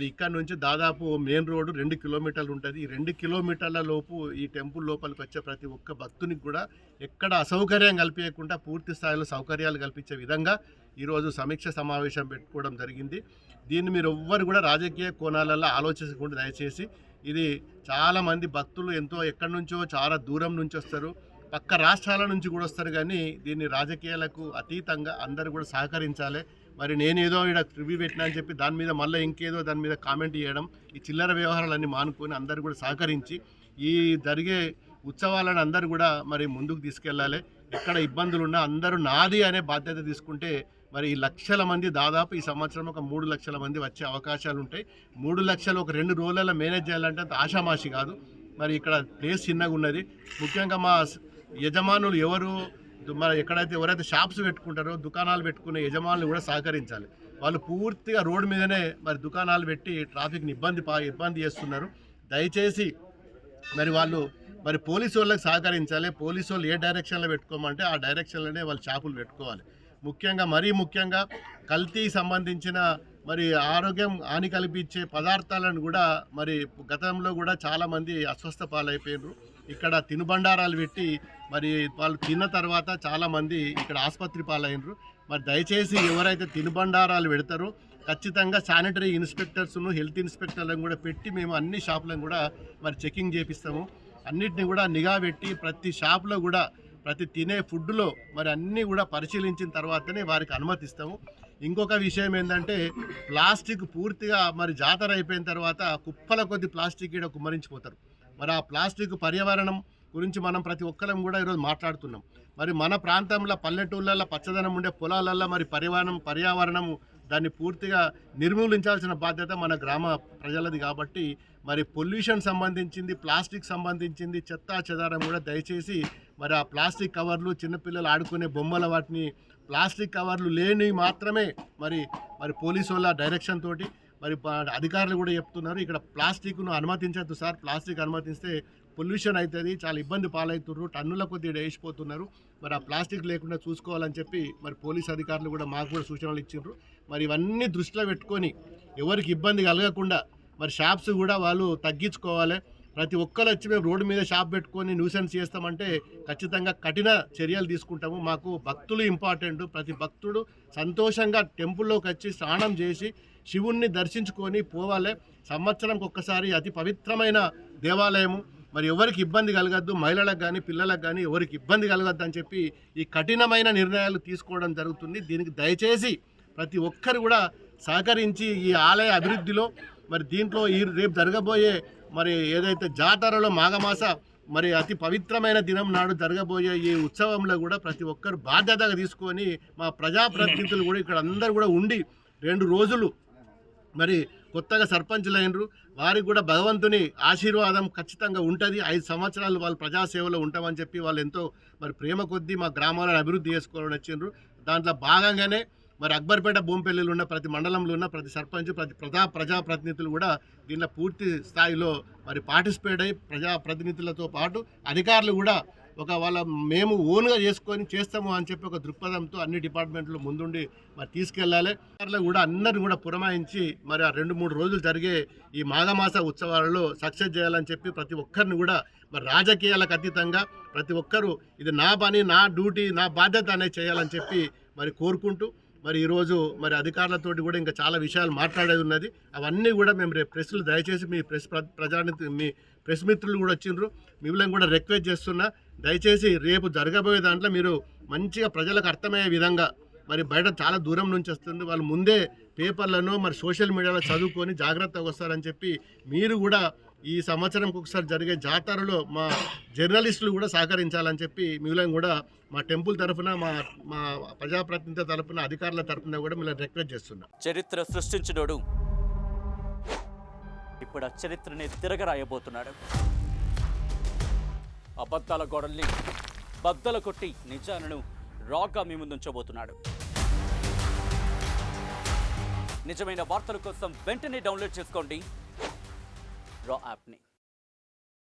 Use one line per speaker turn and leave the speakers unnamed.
మరి ఇక్కడ నుంచి దాదాపు మెయిన్ రోడ్డు రెండు కిలోమీటర్లు ఉంటుంది. ఈ రెండు కిలోమీటర్ల లోపు ఈ టెంపుల్ లోపలికి వచ్చే ప్రతి ఒక్క భక్తునికి కూడా ఎక్కడ అసౌకర్యం కల్పించకుండా పూర్తి స్థాయిలో సౌకర్యాలు కల్పించే విధంగా ఈరోజు సమీక్ష సమావేశం పెట్టుకోవడం జరిగింది. దీన్ని మీరు ఎవ్వరు కూడా రాజకీయ కోణాలలో ఆలోచించకుండా దయచేసి ఇది చాలామంది భక్తులు ఎంతో ఎక్కడి నుంచో చాలా దూరం నుంచి వస్తారు. పక్క రాష్ట్రాల నుంచి కూడా వస్తారు కానీ దీన్ని రాజకీయాలకు అతీతంగా అందరూ కూడా సహకరించాలి. మరి నేను ఏదో ఇక్కడ రివ్యూ పెట్టినా అని చెప్పి దాని మీద మళ్ళీ ఇంకేదో దాని మీద కామెంట్ చేయడం ఈ చిల్లర వ్యవహారాలన్నీ మానుకొని అందరూ కూడా సహకరించి ఈ జరిగే ఉత్సవాలను అందరూ కూడా మరి ముందుకు తీసుకెళ్ళాలి. ఎక్కడ ఇబ్బందులు ఉన్నా అందరూ నాది అనే బాధ్యత తీసుకుంటే మరి ఈ లక్షల మంది దాదాపు ఈ సంవత్సరం ఒక మూడు లక్షల మంది వచ్చే అవకాశాలు ఉంటాయి. మూడు లక్షలు ఒక రెండు రోజులలో మేనేజ్ చేయాలంటే అంత ఆషామాషి కాదు. మరి ఇక్కడ ప్లేస్ చిన్నగా ఉన్నది. ముఖ్యంగా మా యజమానులు ఎవరు మన మరి ఎక్కడైతే ఎవరైతే షాప్స్ పెట్టుకుంటారో దుకాణాలు పెట్టుకునే యజమానులు కూడా సహకరించాలి. వాళ్ళు పూర్తిగా రోడ్డు మీదనే మరి దుకాణాలు పెట్టి ట్రాఫిక్ని ఇబ్బంది ఇబ్బంది చేస్తున్నారు. దయచేసి మరి వాళ్ళు మరి పోలీసు వాళ్ళకి సహకరించాలి. పోలీసు వాళ్ళు ఏ డైరెక్షన్లో పెట్టుకోమంటే ఆ డైరెక్షన్లోనే వాళ్ళు షాపులు పెట్టుకోవాలి. ముఖ్యంగా మరీ ముఖ్యంగా కల్తీ సంబంధించిన మరి ఆరోగ్యం హాని కల్పించే పదార్థాలను కూడా మరి గతంలో కూడా చాలామంది అస్వస్థ పాలైపోయినారు ఇక్కడ తినుబండారాలు పెట్టి మరి వాళ్ళు తిన్న తర్వాత చాలామంది ఇక్కడ ఆసుపత్రి పాలైనరు మరి దయచేసి ఎవరైతే తినుబండారాలు పెడతారో ఖచ్చితంగా శానిటరీ ఇన్స్పెక్టర్స్ను హెల్త్ ఇన్స్పెక్టర్లను కూడా పెట్టి మేము అన్ని షాపులను కూడా మరి చెకింగ్ చేపిస్తాము. అన్నిటిని కూడా నిఘా పెట్టి ప్రతి షాప్లో కూడా ప్రతి తినే ఫుడ్లో మరి అన్నీ కూడా పరిశీలించిన తర్వాతనే వారికి అనుమతిస్తాము. ఇంకొక విషయం ఏంటంటే ప్లాస్టిక్ పూర్తిగా మరి జాతర అయిపోయిన తర్వాత కుప్పల కొద్ది ప్లాస్టిక్ ఇక్కడ కుమ్మరించిపోతారు. మరి ఆ ప్లాస్టిక్ పర్యావరణం గురించి మనం ప్రతి ఒక్కరం కూడా ఈరోజు మాట్లాడుతున్నాం. మరి మన ప్రాంతంలో పల్లెటూళ్ళల్లో పచ్చదనం ఉండే పొలాలల్లో మరి పర్యావరణం పర్యావరణము దాన్ని పూర్తిగా నిర్మూలించాల్సిన బాధ్యత మన గ్రామ ప్రజలది కాబట్టి మరి పొల్యూషన్ సంబంధించింది ప్లాస్టిక్ సంబంధించింది చెత్త చెదారం కూడా దయచేసి మరి ఆ ప్లాస్టిక్ కవర్లు చిన్నపిల్లలు ఆడుకునే బొమ్మల వాటిని ప్లాస్టిక్ కవర్లు లేని మాత్రమే మరి మరి పోలీసు వాళ్ళ డైరెక్షన్ తోటి మరి అధికారులు కూడా చెప్తున్నారు. ఇక్కడ ప్లాస్టిక్ను అనుమతించద్దు సార్. ప్లాస్టిక్ అనుమతిస్తే పొల్యూషన్ అవుతుంది చాలా ఇబ్బంది పాలవుతున్నారు టన్నుల కొద్దిగా వేసిపోతున్నారు. మరి ఆ ప్లాస్టిక్ లేకుండా చూసుకోవాలని చెప్పి మరి పోలీస్ అధికారులు కూడా మాకు కూడా సూచనలు ఇచ్చిండ్రు. మరి ఇవన్నీ దృష్టిలో పెట్టుకొని ఎవరికి ఇబ్బంది కలగకుండా మరి షాప్స్ కూడా వాళ్ళు తగ్గించుకోవాలి. ప్రతి ఒక్కరు వచ్చి మేము రోడ్డు మీద షాప్ పెట్టుకొని న్యూసెన్స్ చేస్తామంటే ఖచ్చితంగా కఠిన చర్యలు తీసుకుంటాము. మాకు భక్తులు ఇంపార్టెంట్. ప్రతి భక్తుడు సంతోషంగా టెంపుల్లోకి వచ్చి స్నానం చేసి శివుణ్ణి దర్శించుకొని పోవాలి. సంవత్సరంకి ఒక్కసారి అతి పవిత్రమైన దేవాలయము. మరి ఎవరికి ఇబ్బంది కలగద్దు మహిళలకు కానీ పిల్లలకు కానీ ఎవరికి ఇబ్బంది కలగద్దు అని చెప్పి ఈ కఠినమైన నిర్ణయాలు తీసుకోవడం జరుగుతుంది. దీనికి దయచేసి ప్రతి ఒక్కరు కూడా సహకరించి ఈ ఆలయ అభివృద్ధిలో మరి దీంట్లో ఈ రేపు జరగబోయే మరి ఏదైతే జాతరలో మాఘమాస మరి అతి పవిత్రమైన దినం నాడు జరగబోయే ఈ ఉత్సవంలో కూడా ప్రతి ఒక్కరు బాధ్యతగా తీసుకొని మా ప్రజాప్రతినిధులు కూడా ఇక్కడ అందరు కూడా ఉండి రెండు రోజులు మరి కొత్తగా సర్పంచులైనరు వారికి కూడా భగవంతుని ఆశీర్వాదం ఖచ్చితంగా ఉంటుంది. ఐదు సంవత్సరాలు వాళ్ళు ప్రజాసేవలో ఉంటామని చెప్పి వాళ్ళు ఎంతో మరి ప్రేమ కొద్దీ మా గ్రామాలను అభివృద్ధి చేసుకోవాలని వచ్చిండ్రు. దాంట్లో భాగంగానే మరి అక్బర్పేట భూమిపల్లిలో ఉన్న ప్రతి మండలంలో ఉన్న ప్రతి సర్పంచ్ ప్రతి ప్రజా ప్రజాప్రతినిధులు కూడా దీనిలో పూర్తి స్థాయిలో మరి పార్టిసిపేట్ అయ్యి ప్రజాప్రతినిధులతో పాటు అధికారులు కూడా ఒక వాళ్ళ మేము ఓన్గా చేసుకొని చేస్తాము అని చెప్పి ఒక దృక్పథంతో అన్ని డిపార్ట్మెంట్లు ముందుండి మరి తీసుకెళ్ళాలి. కూడా అందరిని కూడా పురమాయించి మరి ఆ రెండు మూడు రోజులు జరిగే ఈ మాఘమాస ఉత్సవాలలో సక్సెస్ చేయాలని చెప్పి ప్రతి ఒక్కరిని కూడా మరి రాజకీయాలకు అతీతంగా ప్రతి ఒక్కరూ ఇది నా పని నా డ్యూటీ నా బాధ్యత అనేది చేయాలని చెప్పి మరి కోరుకుంటూ మరి ఈరోజు మరి అధికారులతోటి కూడా ఇంకా చాలా విషయాలు మాట్లాడేది ఉన్నది. అవన్నీ కూడా మేము రేపు ప్రెస్లు దయచేసి మీ ప్రెస్ ప్ర- మీ ప్రెస్ మిత్రులు కూడా వచ్చిండ్రు. మిమ్మల్ని కూడా రిక్వెస్ట్ చేస్తున్నా. దయచేసి రేపు జరగబోయే దాంట్లో మీరు మంచిగా ప్రజలకు అర్థమయ్యే విధంగా మరి బయట చాలా దూరం నుంచి వస్తుంది. వాళ్ళు ముందే పేపర్లను మరి సోషల్ మీడియాలో చదువుకొని జాగ్రత్తగా వస్తారని చెప్పి మీరు కూడా ఈ సంవత్సరం ఒకసారి జరిగే జాతరలో మా జర్నలిస్టులు కూడా సహకరించాలని చెప్పి మిమ్మల్ని కూడా మా టెంపుల్ తరఫున మా మా ప్రజాప్రతినిధుల తరఫున అధికారుల తరఫున కూడా మిమ్మల్ని రిక్వెస్ట్ చేస్తున్నా.
చరిత్ర సృష్టించినోడు ఇప్పుడు ఆ చరిత్రని తిరగరాయబోతున్నాడు. అబద్ధాల గోడల్ని బద్దల కొట్టి నిజాలను రాగ్గా మీ ముందుంచబోతున్నాడు. నిజమైన వార్తల కోసం వెంటనే డౌన్లోడ్ చేసుకోండి. draw next